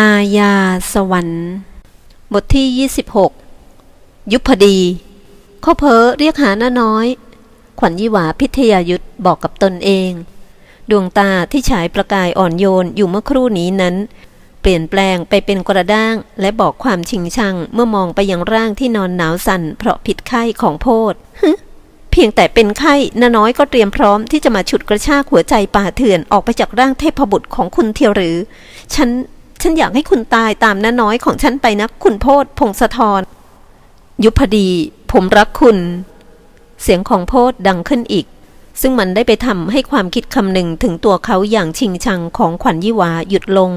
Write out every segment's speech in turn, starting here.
อาญาสวรรค์ บทที่ 26 ยุพดีเขาเพ้อเรียกหาน้าน้อย ขวัญยี่หวาพิทยายุทธบอกกับตนเอง ดวงตาที่ฉายประกายอ่อนโยนอยู่เมื่อครู่นี้นั้น เปลี่ยนแปลงไปเป็นกระด้างและบอกความชิงชังเมื่อมองไปยังร่างที่นอนหนาวสั่นเพราะผิดไข้ของโพดเพียงแต่เป็นไข้น้าน้อยก็เตรียมพร้อมที่จะมาฉุดกระชากหัวใจป่าเถื่อนออกไปจากร่างเทพบุตรของคุณเทียวหรือ ฉัน ฉันอยากให้คุณตายตามน้าน้อยของฉันไปนะคุณโพธพงศธร ยุพดี ผมรักคุณ เสียงของโพธดังขึ้นอีก ซึ่งมันได้ไปทำให้ความคิดคำหนึ่งถึงตัวเขาอย่างชิงชังของขวัญยี่วาหยุดลง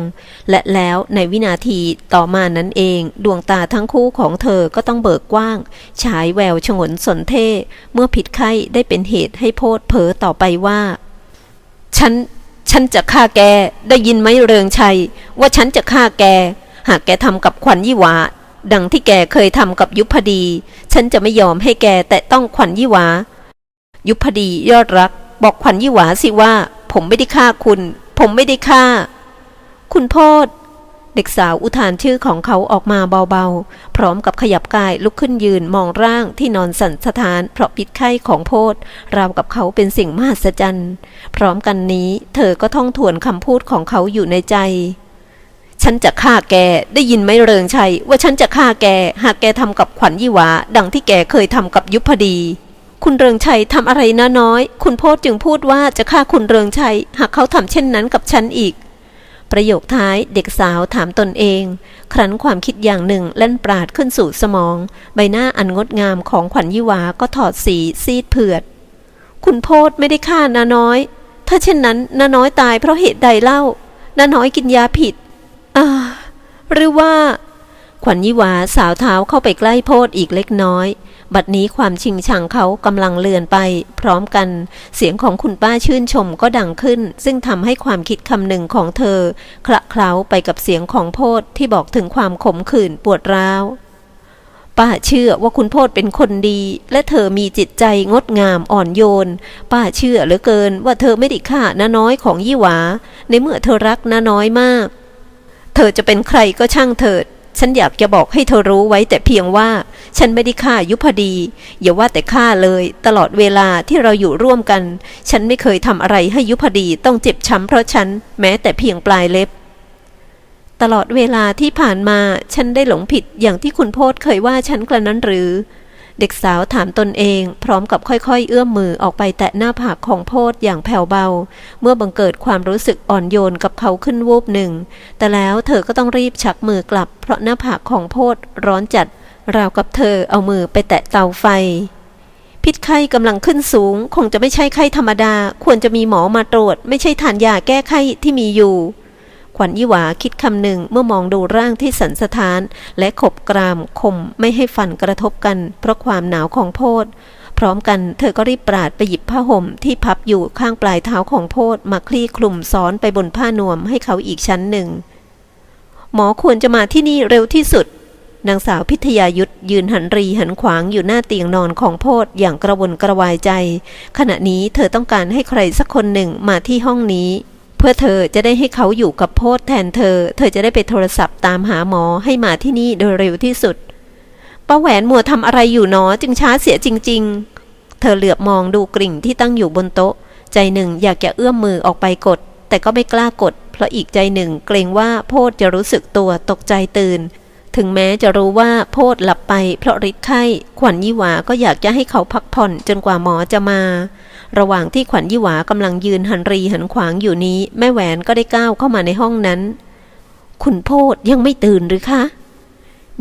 และแล้วในวินาทีต่อมานั้นเอง ดวงตาทั้งคู่ของเธอก็ต้องเบิกกว้าง ฉายแววฉงนสนเท่เมื่อผิดไข้ได้เป็นเหตุให้โพธเผลอต่อไปว่า ฉัน ฉันจะฆ่าแก ได้ยินไหมเริงชัย ว่าฉันจะฆ่าแก หากแกทำกับขวัญยี่หวา ดังที่แกเคยทำกับยุพดี ฉันจะไม่ยอมให้แกแตะต้องขวัญยี่หวา ยุพดียอดรัก บอกขวัญยี่หวาสิว่า ผมไม่ได้ฆ่าคุณ ผมไม่ได้ฆ่า คุณพ่อ เด็กสาวอุทานชื่อของเขาออกมาเบาๆ พร้อมกับขยับกายลุกขึ้นยืนมองร่างที่นอนสั่นสะท้านเพราะพิษไข้ของโพธราวกับเขาเป็นสิ่งมหัศจรรย์ พร้อมกันนี้เธอก็ท่องทวนคำพูดของเขาอยู่ในใจ ฉันจะฆ่าแกได้ยินไหมเริงชัยว่าฉันจะฆ่าแกหากแกทำกับขวัญยี่หวาดังที่แกเคยทำกับยุพดีคุณเริงชัยทำอะไรนะน้อยคุณโพธจึงพูดว่าจะฆ่าคุณเริงชัย หากเขาทำเช่นนั้นกับฉันอีก ประโยคท้ายเด็กสาวถามตนเอง ครั้นความคิดอย่างหนึ่งเล่นปราดขึ้นสู่สมอง ใบหน้าอันงดงามของขวัญยี่หวาก็ถอดสีซีดเผือด คุณโพธไม่ได้ฆ่านาน้อย ถ้าเช่นนั้นนาน้อยตายเพราะเหตุใดเล่านาน้อยกินยาผิดอ่าหรือว่า ขวัญยี่หวาสาวเท้าเข้าไปใกล้โพธอีกเล็กน้อย บัดนี้ความชิงชังเขากำลังเลือนไป พร้อมกัน เสียงของคุณป้าชื่นชมก็ดังขึ้น ซึ่งทำให้ความคิดคำหนึ่งของเธอ คละเคล้าไปกับเสียงของโพธที่บอกถึงความขมขื่นปวดร้าวป้าเชื่อว่าคุณโพธเป็นคนดี และเธอมีจิตใจงดงามอ่อนโยน ป้าเชื่อเหลือเกินว่าเธอไม่ได้ฆ่าน้าน้อยของยี่หวา ในเมื่อเธอรักน้าน้อยมาก เธอจะเป็นใครก็ช่างเถิด ฉันอยากจะบอกให้เธอรู้ไว้แต่เพียงว่า ฉันไม่ได้ฆ่ายุพดี อย่าว่าแต่ฆ่าเลย ตลอดเวลาที่เราอยู่ร่วมกัน ฉันไม่เคยทำอะไรให้ยุพดีต้องเจ็บช้ำเพราะฉัน แม้แต่เพียงปลายเล็บ ตลอดเวลาที่ผ่านมา ฉันได้หลงผิดอย่างที่คุณโพธเคยว่าฉันกระนั้นหรือ เด็กสาวถามตนเองพร้อมกับค่อยๆ เอื้อมมือออกไปแตะหน้าผากของโพธอย่างแผ่วเบา เมื่อบังเกิดความรู้สึกอ่อนโยนกับเขาขึ้นวูบหนึ่ง แต่แล้วเธอก็ต้องรีบชักมือกลับ เพราะหน้าผากของโพธร้อนจัด ราวกับเธอเอามือไปแตะเตาไฟ พิษไข้กำลังขึ้นสูง คงจะไม่ใช่ไข้ธรรมดา ควรจะมีหมอมาตรวจ ไม่ใช่ทานยาแก้ไข้ที่มีอยู่ ขวัญยี่หวาคิดคำหนึ่งเมื่อมองดูร่างที่สันสะท้าน และขบกรามคมไม่ให้ฟันกระทบกัน เพราะความหนาวของโพธพร้อมกันเธอก็รีบปราดไปหยิบผ้าห่มที่พับอยู่ข้างปลายเท้าของโพธมาคลี่คลุมซ้อนไปบนผ้านวมให้เขาอีกชั้นหนึ่ง หมอควรจะมาที่นี่เร็วที่สุด นางสาวพิทยายุทธยืนหันรีหันขวางอยู่หน้าเตียงนอนของโพธอย่างกระวนกระวายใจ ขณะนี้เธอต้องการให้ใครสักคนหนึ่งมาที่ห้องนี้ พื่อเธอจะได้ให้เขาอยู่กับโพธแทนเธอ เธอจะได้ไปโทรศัพท์ตามหาหมอให้มาที่นี่โดยเร็วที่สุดป้าแหวนมัวทำอะไรอยู่หนอจึงช้าเสียจริง ๆ เธอเหลือบมองดูกริ่งที่ตั้งอยู่บนโต๊ะ ใจหนึ่งอยากจะเอื้อมมือออกไปกด แต่ก็ไม่กล้ากด เพราะอีกใจหนึ่งเกรงว่าโพธจะรู้สึกตัวตกใจตื่น ถึงแม้จะรู้ว่าโพธหลับไปเพราะฤทธิ์ไข้ขวัญยี่หวาก็อยากจะให้เขาพักผ่อนจนกว่าหมอจะมา ระหว่างที่ขวัญยี่หวากำลังยืนหันรีหันขวางอยู่นี้ แม่แหวนก็ได้ก้าวเข้ามาในห้องนั้น คุณโพธยังไม่ตื่นหรือคะ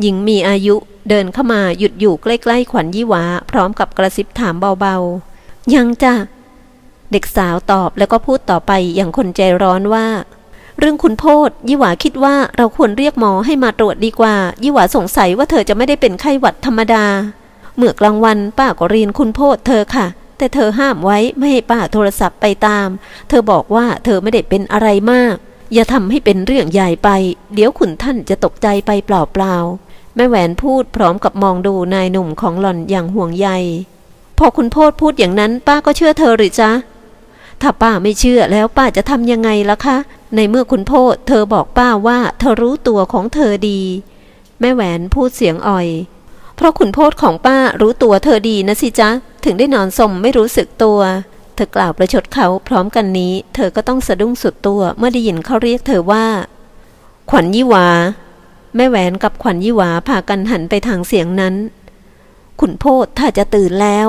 หญิงมีอายุเดินเข้ามาหยุดอยู่ใกล้ๆขวัญยี่หวา พร้อมกับกระซิบถามเบาๆ ยังจ้ะ เด็กสาวตอบแล้วก็พูดต่อไปอย่างคนใจร้อนว่า เรื่องคุณโพธยี่หวาคิดว่าเราควรเรียกหมอให้มาตรวจดีกว่า ยี่หวาสงสัยว่าเธอจะไม่ได้เป็นไข้หวัดธรรมดา เมื่อกลางวันป้าก็เรียนคุณโพธเธอค่ะ แต่เธอห้ามไว้ไม่ให้ป้าโทรศัพท์ไปตาม เธอบอกว่าเธอไม่ได้เป็นอะไรมาก อย่าทำให้เป็นเรื่องใหญ่ไป เดี๋ยวขุนท่านจะตกใจไปเปล่าๆแม่แหวนพูดพร้อมกับมองดูนายหนุ่มของหล่อนอย่างห่วงใย พอคุณโพธพูดอย่างนั้นป้าก็เชื่อเธอหรือจ๊ะ ถ้าป้าไม่เชื่อแล้วป้าจะทำยังไงล่ะคะ ในเมื่อคุณพ่อเธอบอกป้าว่าเธอรู้ตัวของเธอดี แม่แหวนพูดเสียงอ่อย เพราะขุนโพธของป้ารู้ตัวเธอดีนะสิจ๊ะ ถึงได้นอนสมไม่รู้สึกตัว เธอกล่าวประชดเขาพร้อมกันนี้ เธอก็ต้องสะดุ้งสุดตัวเมื่อได้ยินเขาเรียกเธอว่า ขวัญยี่หวา แม่แหวนกับขวัญยี่หวาพากันหันไปทางเสียงนั้น ขุนโพธถ้าจะตื่นแล้ว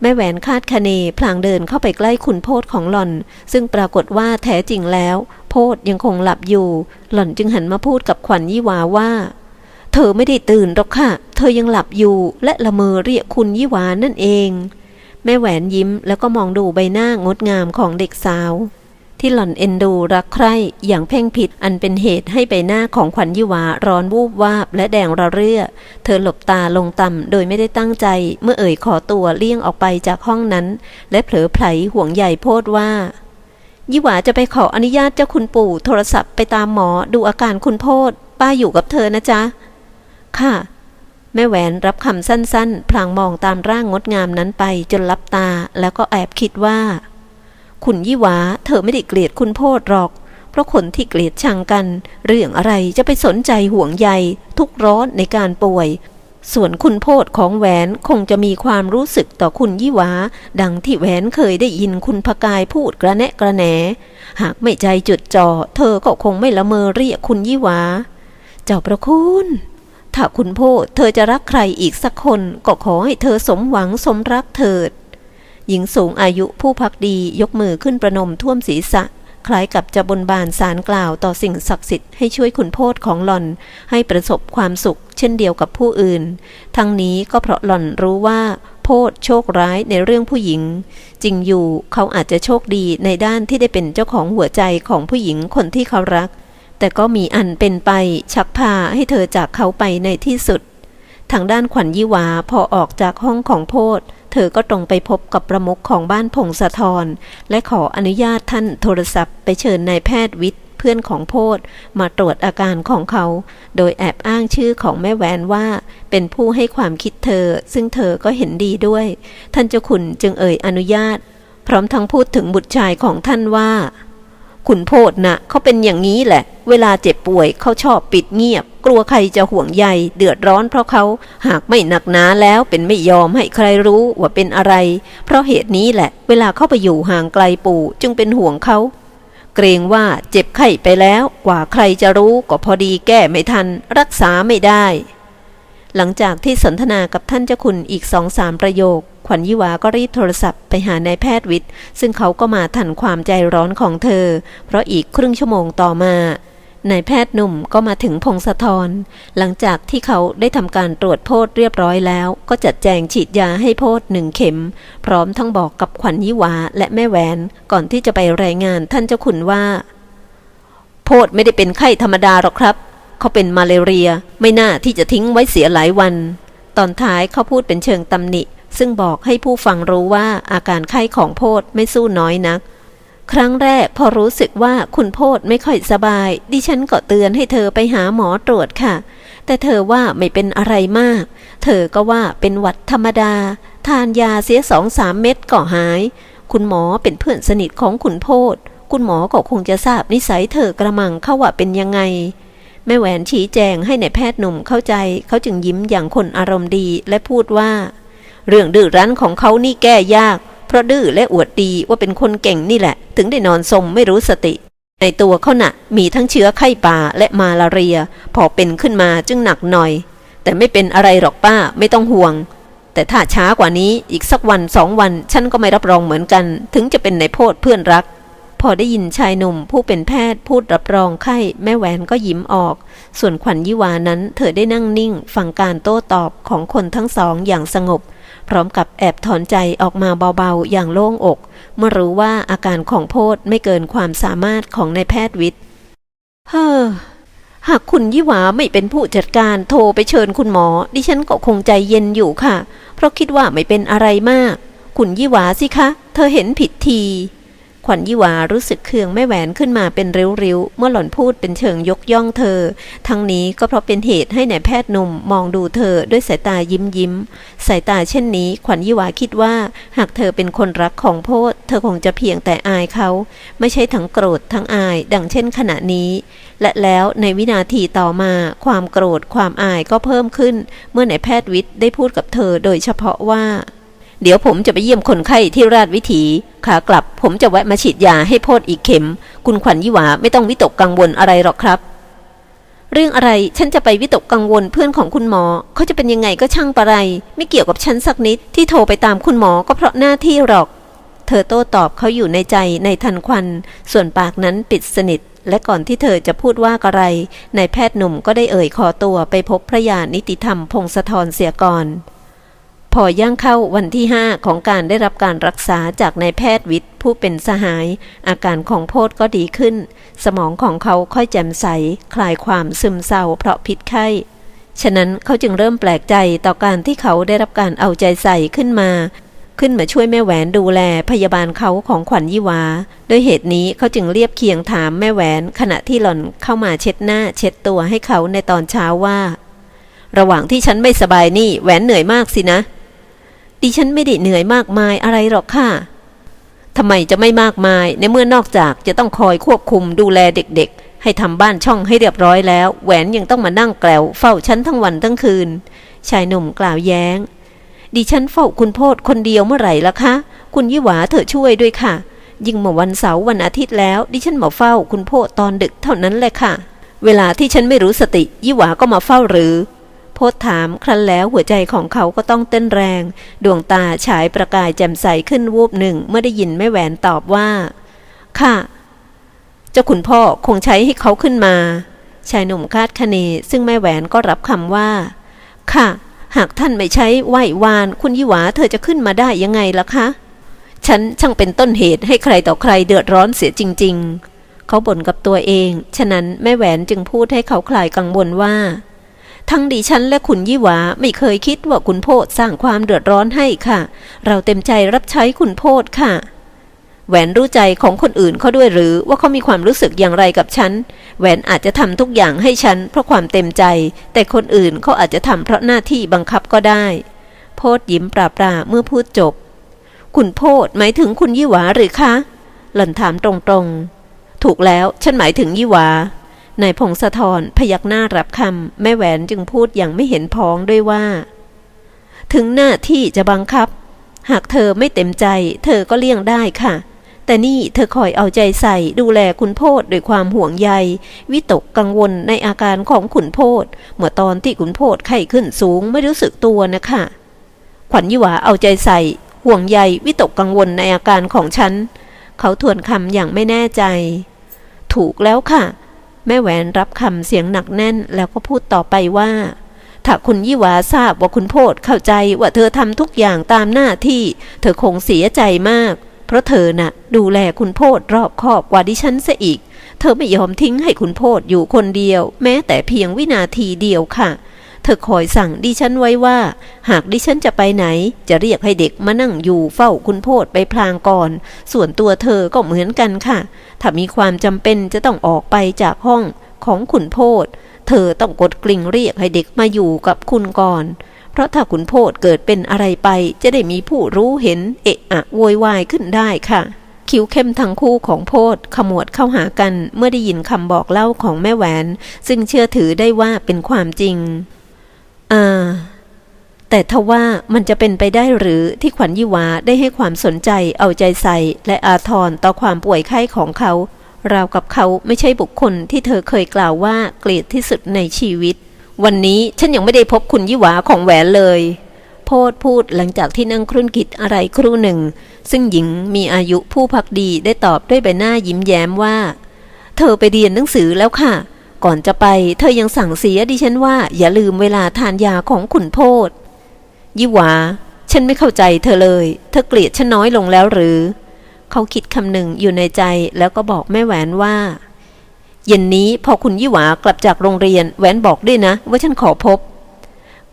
แม่แหวนคาดคะเนพลางเดินเข้าไปใกล้ขุนโพธของหล่อน ซึ่งปรากฏว่าแท้จริงแล้ว โพธยังคงหลับอยู่ หล่อนจึงหันมาพูดกับขวัญยี่หวาว่า เธอไม่ได้ตื่นหรอกค่ะ เธอยังหลับอยู่และละเมอเรียกคุณยี่หวานนั่นเอง แม่แหวนยิ้มแล้วก็มองดูใบหน้างดงามของเด็กสาว ที่หล่อนเอ็นดูรักใคร่อย่างเพ่งผิดอันเป็นเหตุให้ใบหน้าของขวัญยี่หวาร้อนวูบวาบและแดงระเรื่อ เธอหลบตาลงต่ำโดยไม่ได้ตั้งใจ เมื่อเอ่ยขอตัวเลี่ยงออกไปจากห้องนั้น และเผลอไผลห่วงใหญ่โพดว่ายี่หวาจะไปขออนุญาตเจ้าคุณปู่ โทรศัพท์ไปตามหมอดูอาการคุณโพดป้าอยู่กับเธอนะจ๊ะ ค่ะ แม่แหวนรับคำสั้นๆ พลางมองตามร่างงดงามนั้นไปจนลับตาแล้วก็แอบคิดว่า คุณยี่หวาเธอไม่ได้เกลียดคุณโพดหรอก เพราะคนที่เกลียดชังกัน เรื่องอะไรจะไปสนใจห่วงใยทุกข์ร้อนในการป่วย ส่วนคุณโพดของแหวนคงจะมีความรู้สึกต่อคุณยี่หวาดังที่แหวนเคยได้ยินคุณพกายพูดกระแนะกระแหน หากไม่ใจจุดจ่อเธอก็คงไม่ละเมอเรียกคุณยี่หวาเจ้าประคุณ ถ้าคุณพ่อเธอจะรักใครอีกสักคนก็ขอให้เธอสมหวังสมรักเถิด หญิงสูงอายุผู้พักดียกมือขึ้นประนมท่วมศีรษะ คล้ายกับจะบนบานสารกล่าวต่อสิ่งศักดิ์สิทธิ์ให้ช่วยคุณโพธของหล่อน ให้ประสบความสุข เช่นเดียวกับผู้อื่น ทั้งนี้ก็เพราะหล่อนรู้ว่าพธโชคร้ายในเรื่องผู้หญิง จริงอยู่เขาอาจจะโชคดีในด้านที่ได้เป็นเจ้าของหัวใจของผู้หญิงคนที่เขารัก แต่ก็มีอันเป็นไปชักพาให้เธอจากเขาไปในที่สุด ทางด้านขวัญยี่วาพอออกจากห้องของโพธเธอก็ตรงไปพบกับประมุขของบ้านพงศธรและขออนุญาตท่านโทรศัพท์ไปเชิญนายแพทย์วิทย์เพื่อนของโพธมาตรวจอาการของเขา โดยแอบอ้างชื่อของแม่แวนว่า เป็นผู้ให้ความคิดเธอ ซึ่งเธอก็เห็นดีด้วย ท่านเจ้าขุนจึงเอ่ยอนุญาต พร้อมทั้งพูดถึงบุตรชายของท่านว่า ขุนโพธนะเขาเป็นอย่างนี้แหละ เวลาเจ็บป่วยเขาชอบปิดเงียบ กลัวใครจะห่วงใยเดือดร้อนเพราะเขาหากไม่หนักหนาแล้วเป็นไม่ยอมให้ใครรู้ว่าเป็นอะไร เพราะเหตุนี้แหละ เวลาเข้าไปอยู่ห่างไกลปู่จึงเป็นห่วงเขาเกรงว่าเจ็บไข้ไปแล้วกว่าใครจะรู้ก็พอดีแก้ไม่ทัน รักษาไม่ได้ หลังจากที่สนทนากับท่านเจ้าคุณอีกสองสามประโยค ขวัญยี่หวาก็รีบโทรศัพท์ไปหานายแพทย์วิทย์ ซึ่งเขาก็มาทันความใจร้อนของเธอ เพราะอีกครึ่งชั่วโมงต่อมานายแพทย์หนุ่มก็มาถึงพงศธรหลังจากที่เขาได้ทำการตรวจโพธเรียบร้อยแล้ว ก็จัดแจงฉีดยาให้โพธหนึ่งเข็ม พร้อมทั้งบอกกับขวัญยี่หวาและแม่แหวน ก่อนที่จะไปรายงานท่านเจ้าขุนว่า โพธไม่ได้เป็นไข้ธรรมดาหรอกครับ เขาเป็นมาเลเรีย ไม่น่าที่จะทิ้งไว้เสียหลายวัน ตอนท้ายเขาพูดเป็นเชิงตำหนิ ซึ่งบอกให้ผู้ฟังรู้ว่าอาการไข้ของโพธไม่สู้น้อยนัก ครั้งแรกพอรู้สึกว่าคุณโพธไม่ค่อยสบาย ดิฉันก็เตือนให้เธอไปหาหมอตรวจค่ะ แต่เธอว่าไม่เป็นอะไรมาก เธอก็ว่าเป็นหวัดธรรมดา ทานยาเสียสองสามเม็ดก็หาย คุณหมอเป็นเพื่อนสนิทของคุณโพธคุณหมอก็คงจะทราบนิสัยเธอกระมังเข้าว่าเป็นยังไง แม่แหวนชี้แจงให้ในายแพทย์หนุ่มเข้าใจ เขาจึงยิ้มอย่างคนอารมณ์ดีและพูดว่า เรื่องดื้อรั้นของเขานี่แก้ยาก เพราะดื้อและอวดดีว่าเป็นคนเก่งนี่แหละ ถึงได้นอนสมไม่รู้สติ ในตัวเขาหน่ะมีทั้งเชื้อไข้ป่าและมาลาเรีย พอเป็นขึ้นมาจึงหนักหน่อย แต่ไม่เป็นอะไรหรอกป้าไม่ต้องห่วง แต่ถ้าช้ากว่านี้อีกสักวันสองวัน ฉันก็ไม่รับรองเหมือนกัน ถึงจะเป็นในโพดเพื่อนรัก พอได้ยินชายหนุ่มผู้เป็นแพทย์พูดรับรองไข้แม่แหวนก็ยิ้มออก ส่วนขวัญยิวานั้นเธอได้นั่งนิ่ง ฟังการโต้ตอบของคนทั้งสองอย่างสงบ พร้อมกับแอบถอนใจออกมาเบาๆ อย่างโล่งอก เมื่อรู้ว่าอาการของโพธไม่เกินความสามารถของนายแพทย์วิทย์เฮ้อหากคุณยี่หวาไม่เป็นผู้จัดการโทรไปเชิญคุณหมอ ดิฉันก็คงใจเย็นอยู่ค่ะ เพราะคิดว่าไม่เป็นอะไรมาก คุณยี่หวาสิคะ เธอเห็นผิดที ขวัญยี่หวารู้สึกเคืองแม่แหวนขึ้นมาเป็นริ้วๆ เมื่อหล่อนพูดเป็นเชิงยกย่องเธอ ทั้งนี้ก็เพราะเป็นเหตุให้นายแพทย์หนุ่มมองดูเธอด้วยสายตายิ้มยิ้มๆสายตาเช่นนี้ ขวัญยี่หวาคิดว่า หากเธอเป็นคนรักของโพธเธอคงจะเพียงแต่อายเขา ไม่ใช่ทั้งโกรธทั้งอาย ดังเช่นขณะนี้ และแล้วในวินาทีต่อมา ความโกรธความอายก็เพิ่มขึ้น เมื่อนายแพทย์วิทย์ได้พูดกับเธอโดยเฉพาะว่า เดี๋ยวผมจะไปเยี่ยมคนไข้ที่ราชวิถี ขากลับผมจะแวะมาฉีดยาให้โพดอีกเข็ม คุณขวัญยี่หวาไม่ต้องวิตกกังวลอะไรหรอกครับ เรื่องอะไรฉันจะไปวิตกกังวลเพื่อนของคุณหมอ เขาจะเป็นยังไงก็ช่างปะไร ไม่เกี่ยวกับฉันสักนิดที่โทรไปตามคุณหมอก็เพราะหน้าที่หรอก เธอโต้ตอบเขาอยู่ในใจในทันควัน ส่วนปากนั้นปิดสนิท และก่อนที่เธอจะพูดว่าอะไรนายแพทย์หนุ่มก็ได้เอ่ยขอตัวไปพบพระยานิติธรรมพงศธรเสียก่อน อย่างเข้าวันที่ห้าของการได้รับการรักษาจากนายแพทย์วิทย์ ผู้เป็นสหาย อาการของโพธก็ดีขึ้น สมองของเขาค่อยแจ่มใส คลายความซึมเศร้าเพราะพิษไข้ ฉะนั้นเขาจึงเริ่มแปลกใจต่อการที่เขาได้รับการเอาใจใส่ขึ้นมา ขึ้นมาช่วยแม่แหวนดูแลพยาบาลเขาของขวัญยี่วาด้วยเหตุนี้เขาจึงเรียบเคียงถามแม่แหวนขณะที่หล่อนเข้ามาเช็ดหน้าเช็ดตัวให้เขาในตอนเช้าว่า ระหว่างที่ฉันไม่สบายนี่แหวนเหนื่อยมากสินะ ดิฉันไม่ได้เหนื่อยมากมายอะไรหรอกค่ะทำไมจะไม่มากมายในเมื่อนอกจากจะต้องคอยควบคุมดูแลเด็กๆ ให้ทำบ้านช่องให้เรียบร้อยแล้ว แหวนยังต้องมานั่งแกลวเฝ้าฉันทั้งวันทั้งคืน ชายหนุ่มกล่าวแย้ง ดิฉันเฝ้าคุณโพดคนเดียวเมื่อไหร่ละคะ คุณยี่หวาเถอะช่วยด้วยค่ะ ยิ่งเมื่อวันเสาร์วันอาทิตย์แล้ว ดิฉันมาเฝ้าคุณโพดตอนดึกเท่านั้นแหละค่ะ เวลาที่ฉันไม่รู้สติยี่หวาก็มาเฝ้าหรือ พธถามครั้นแล้วหัวใจของเขาก็ต้องเต้นแรง ดวงตาฉายประกายแจ่มใสขึ้นวูบหนึ่งเมื่อได้ยินแม่แหวนตอบว่า ค่ะ เจ้าขุนพ่อคงใช้ให้เขาขึ้นมา ชายหนุ่มคาดคะเนซึ่งแม่แหวนก็รับคำว่า ค่ะ หากท่านไม่ใช้ไหววาน คุณยี่หวาเธอจะขึ้นมาได้ยังไงล่ะคะฉันช่างเป็นต้นเหตุให้ใครต่อใครเดือดร้อนเสียจริง ๆ เขาบ่นกับตัวเอง ฉะนั้นแม่แหวนจึงพูดให้เขาคลายกังวลว่า ทั้งดิฉันและคุณยี่หวาไม่เคยคิดว่าคุณโพดสร้างความเดือดร้อนให้ค่ะ เราเต็มใจรับใช้คุณโพดค่ะ แหวนรู้ใจของคนอื่นเขาด้วยหรือว่าเขามีความรู้สึกอย่างไรกับฉัน แหวนอาจจะทำทุกอย่างให้ฉันเพราะความเต็มใจ แต่คนอื่นเขาอาจจะทำเพราะหน้าที่บังคับก็ได้ โพดยิ้มปราบปราเมื่อพูดจบ คุณโพดหมายถึงคุณยี่หวาหรือคะหล่อนถามตรงๆ ถูกแล้วฉันหมายถึงยี่หวา นายพงศธรพยักหน้ารับคำแม่แหวนจึงพูดอย่างไม่เห็นพ้องด้วยว่า ถึงหน้าที่จะบังคับ หากเธอไม่เต็มใจ เธอก็เลี่ยงได้ค่ะ แต่นี่เธอคอยเอาใจใส่ดูแลคุณโพดด้วยความห่วงใย วิตกกังวลในอาการของขุนโพดเมื่อตอนที่ขุนโพดไข้ขึ้นสูงไม่รู้สึกตัวนะคะขวัญยี่หวาเอาใจใส่ ห่วงใยวิตกกังวลในอาการของฉัน เขาทวนคำอย่างไม่แน่ใจ ถูกแล้วค่ะ แม่แหวนรับคำเสียงหนักแน่นแล้วก็พูดต่อไปว่า ถ้าคุณยี่หวาทราบว่าคุณโพดเข้าใจว่าเธอทำทุกอย่างตามหน้าที่ เธอคงเสียใจมาก เพราะเธอน่ะ ดูแลคุณโพดรอบคอบกว่าดิฉันเสียอีก เธอไม่ยอมทิ้งให้คุณโพดอยู่คนเดียว แม้แต่เพียงวินาทีเดียวค่ะเธอคอยสั่งดิฉันไว้ว่า หากดิฉันจะไปไหน จะเรียกให้เด็กมานั่งอยู่เฝ้าคุณโพดไปพลางก่อน ส่วนตัวเธอก็เหมือนกันค่ะ ถ้ามีความจำเป็นจะต้องออกไปจากห้องของขุนโพดเธอต้องกดกลิ่งเรียกให้เด็กมาอยู่กับคุณก่อน เพราะถ้าขุนโพดเกิดเป็นอะไรไป จะได้มีผู้รู้เห็นเอะอะโวยวายขึ้นได้ค่ะ คิ้วเข้มทั้งคู่ของโพดขมวดเข้าหากันเมื่อได้ยินคำบอกเล่าของแม่แหวน ซึ่งเชื่อถือได้ว่าเป็นความจริง อ่า แต่ทว่ามันจะเป็นไปได้หรือที่ขวัญยี่วาได้ให้ความสนใจเอาใจใส่ และอาทรต่อความป่วยไข้ของเขา ราวกับเขาไม่ใช่บุคคลที่เธอเคยกล่าวว่าเกลียดที่สุดในชีวิต วันนี้ฉันยังไม่ได้พบคุณยี่วาของแหวนเลย โพดพูดหลังจากที่นั่งครุ่นคิดอะไรครู่หนึ่ง ซึ่งหญิงมีอายุผู้พักดีได้ตอบด้วยใบหน้ายิ้มแย้มว่า เธอไปเรียนหนังสือแล้วค่ะ ก่อนจะไปเธอยังสั่งเสียดิฉันว่าอย่าลืมเวลาทานยาของขุนโพธ ยี่หวา ฉันไม่เข้าใจเธอเลย เธอเกลียดฉันน้อยลงแล้วหรือ เขาคิดคำหนึ่งอยู่ในใจแล้วก็บอกแม่แหวนว่า เย็นนี้พอคุณยี่หวากลับจากโรงเรียนแหวนบอกด้วยนะ ว่าฉันขอพบ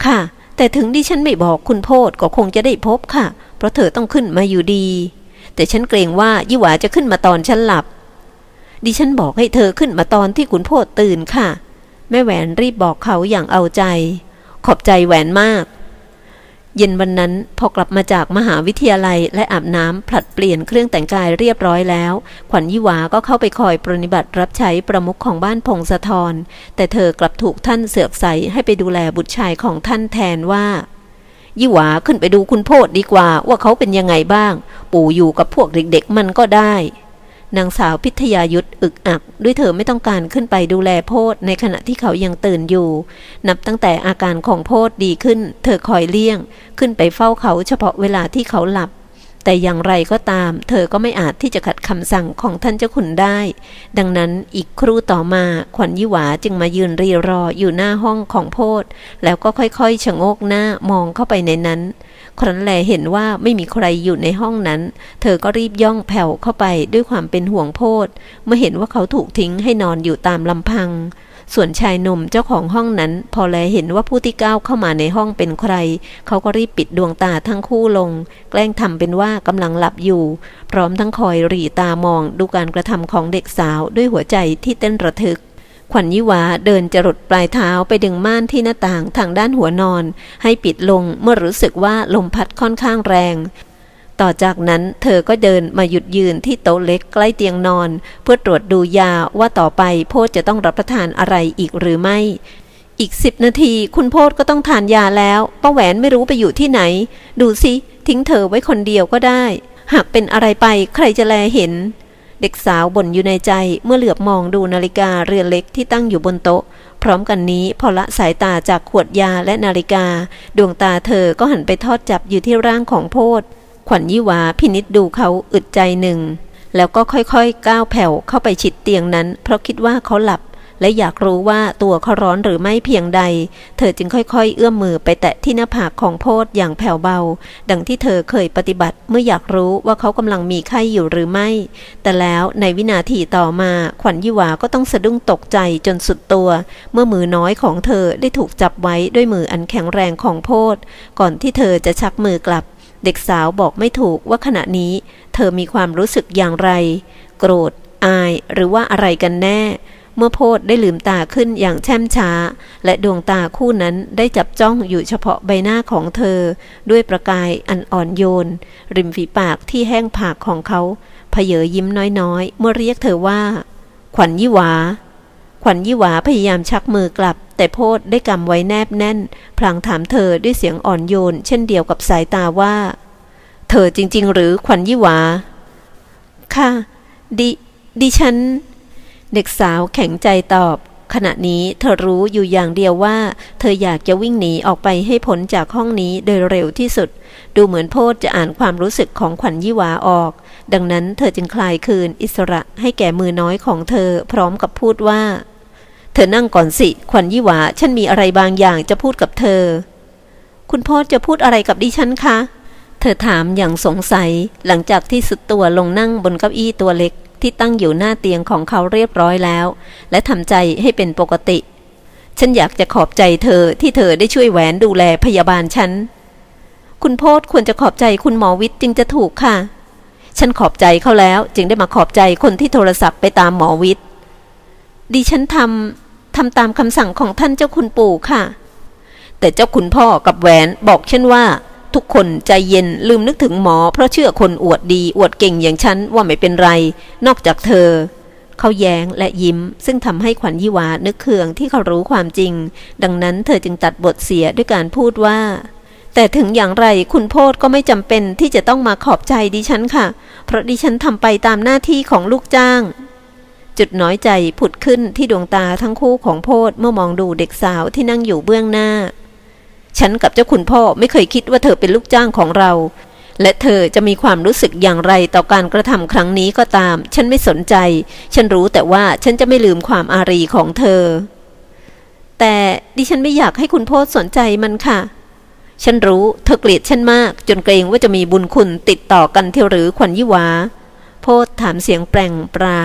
ค่ะ แต่ถึงดิฉันไม่บอกคุณโพธก็คงจะได้พบค่ะ เพราะเธอต้องขึ้นมาอยู่ดี แต่ฉันเกรงว่ายี่หวาจะขึ้นมาตอนฉันหลับ ดิฉันบอกให้เธอขึ้นมาตอนที่ขุนโพธตื่นค่ะ แม่แหวนรีบบอกเขาอย่างเอาใจ ขอบใจแหวนมาก เย็นวันนั้นพอกลับมาจากมหาวิทยาลัยและอาบน้ำผลัดเปลี่ยนเครื่องแต่งกายเรียบร้อยแล้ว ขวัญยี่หวาก็เข้าไปคอยปรนิบัติรับใช้ประมุขของบ้านพงศธรแต่เธอกลับถูกท่านเสือกใสให้ไปดูแลบุตรชายของท่านแทนว่ายี่หวาขึ้นไปดูคุณโพดดีกว่าว่าเขาเป็นยังไงบ้าง ปู่อยู่กับพวกเด็กๆมันก็ได้ นางสาวพิทยายุทธอึกอัก ด้วยเธอไม่ต้องการขึ้นไปดูแลโพดในขณะที่เขายังตื่นอยู่ นับตั้งแต่อาการของโพดดีขึ้น เธอคอยเลี่ยง ขึ้นไปเฝ้าเขาเฉพาะเวลาที่เขาหลับ แต่อย่างไรก็ตาม เธอก็ไม่อาจที่จะขัดคำสั่งของท่านเจ้าขุนได้ ดังนั้นอีกครู่ต่อมาขวัญยี่หวาจึงมายืนรีรออยู่หน้าห้องของโพดแล้วก็ค่อยๆชะโงกหน้ามองเข้าไปในนั้น ครั้นแลเห็นว่าไม่มีใครอยู่ในห้องนั้น เธอก็รีบย่องแผ่วเข้าไปด้วยความเป็นห่วงโพดเมื่อเห็นว่าเขาถูกทิ้งให้นอนอยู่ตามลำพัง ส่วนชายหนุ่มเจ้าของห้องนั้น พอแลเห็นว่าผู้ที่ก้าวเข้ามาในห้องเป็นใคร เขาก็รีบปิดดวงตาทั้งคู่ลง แกล้งทำเป็นว่ากำลังหลับอยู่ พร้อมทั้งคอยหรีตามองดูการกระทำของเด็กสาวด้วยหัวใจที่เต้นระทึก ขวัญยิวาเดินจรดปลายเท้าไปดึงม่านที่หน้าต่างทางด้านหัวนอน ให้ปิดลงเมื่อรู้สึกว่าลมพัดค่อนข้างแรง ต่อจากนั้นเธอก็เดินมาหยุดยืนที่โต๊ะเล็กใกล้เตียงนอน เพื่อตรวจดูยาว่าต่อไปโพธจะต้องรับประทานอะไรอีกหรือไม่ อีกสิบนาทีคุณโพธก็ต้องทานยาแล้วป้าแหวนไม่รู้ไปอยู่ที่ไหน ดูสิทิ้งเธอไว้คนเดียวก็ได้ หากเป็นอะไรไปใครจะแลเห็น เด็กสาวบ่นอยู่ในใจเมื่อเหลือบมองดูนาฬิกาเรือนเล็กที่ตั้งอยู่บนโต๊ะ พร้อมกันนี้พอละสายตาจากขวดยาและนาฬิกา ดวงตาเธอก็หันไปทอดจับอยู่ที่ร่างของโพธขวัญยี่หวาพินิษดูเขาอึดใจหนึ่ง แล้วก็ค่อยๆ ก้าวแผ่วเข้าไปชิดเตียงนั้น เพราะคิดว่าเขาหลับ และอยากรู้ว่าตัวเขาร้อนหรือไม่เพียงใด เธอจึงค่อยๆ เอื้อมมือไปแตะที่หน้าผากของโพธอย่างแผ่วเบา ดังที่เธอเคยปฏิบัติเมื่ออยากรู้ว่าเขากำลังมีไข้อยู่หรือไม่ แต่แล้วในวินาทีต่อมาขวัญยี่หวาก็ต้องสะดุ้งตกใจจนสุดตัว เมื่อมือน้อยของเธอได้ถูกจับไว้ด้วยมืออันแข็งแรงของโพธก่อนที่เธอจะชักมือกลับ เด็กสาวบอกไม่ถูกว่าขณะนี้ เธอมีความรู้สึกอย่างไร โกรธ อายหรือว่าอะไรกันแน่ เมื่อโพธได้ลืมตาขึ้นอย่างแช่มช้า และดวงตาคู่นั้นได้จับจ้องอยู่เฉพาะใบหน้าของเธอ ด้วยประกายอันอ่อนโยน ริมฝีปากที่แห้งผากของเขาเผยยิ้มน้อยๆ เมื่อเรียกเธอว่า ขวัญยี่หวา ขวัญยี่หวาพยายามชักมือกลับ แต่โพธได้กำไว้แนบแน่น พลางถามเธอด้วยเสียงอ่อนโยน เช่นเดียวกับสายตาว่า เธอจริง ๆ หรือขวัญยี่หวา ค่ะ ดิดิฉัน เด็กสาวแข็งใจตอบ ขณะนี้เธอรู้อยู่อย่างเดียวว่า เธออยากจะวิ่งหนีออกไปให้พ้นจากห้องนี้โดยเร็วที่สุด ดูเหมือนโพธจะอ่านความรู้สึกของขวัญยี่วาออก ดังนั้นเธอจึงคลายคืนอิสระให้แก่มือน้อยของเธอพร้อมกับพูดว่า เธอนั่งก่อนสิขวัญยี่วาฉันมีอะไรบางอย่างจะพูดกับเธอ คุณพ่อจะพูดอะไรกับดิฉันคะเธอถามอย่างสงสัยหลังจากที่สุดตัวลงนั่งบนเก้าอี้ตัวเล็ก ที่ตั้งอยู่หน้าเตียงของเขาเรียบร้อยแล้ว และทำใจให้เป็นปกติ ฉันอยากจะขอบใจเธอที่เธอได้ช่วยแหวนดูแลพยาบาลฉัน คุณโพธควรจะขอบใจคุณหมอวิทย์จึงจะถูกค่ะ ฉันขอบใจเขาแล้วจึงได้มาขอบใจคนที่โทรศัพท์ไปตามหมอวิทย์ ดิฉันทำทำตามคำสั่งของท่านเจ้าคุณปู่ค่ะ แต่เจ้าคุณพ่อกับแหวนบอกฉันว่า ทุกคนใจเย็นลืมนึกถึงหมอ เพราะเชื่อคนอวดดีอวดเก่งอย่างฉันว่าไม่เป็นไร นอกจากเธอ เขาแย้งและยิ้ม ซึ่งทำให้ขวัญยี่วานึกเคืองที่เขารู้ความจริง ดังนั้นเธอจึงตัดบทเสียด้วยการพูดว่า แต่ถึงอย่างไรคุณโพธก็ไม่จำเป็นที่จะต้องมาขอบใจดิฉันค่ะ เพราะดิฉันทำไปตามหน้าที่ของลูกจ้าง จุดน้อยใจผุดขึ้นที่ดวงตาทั้งคู่ของโพธเมื่อมองดูเด็กสาวที่นั่งอยู่เบื้องหน้า ฉันกับเจ้าคุณพ่อไม่เคยคิดว่าเธอเป็นลูกจ้างของเรา และเธอจะมีความรู้สึกอย่างไรต่อการกระทำครั้งนี้ก็ตาม ฉันไม่สนใจ ฉันรู้แต่ว่าฉันจะไม่ลืมความอารีของเธอ แต่ดิฉันไม่อยากให้คุณพ่อสนใจมันค่ะ ฉันรู้เธอเกลียดฉันมาก จนเกรงว่าจะมีบุญคุณติดต่อกันเที่ยวหรือขวัญยี่วา โพธถามเสียงแปลงปลา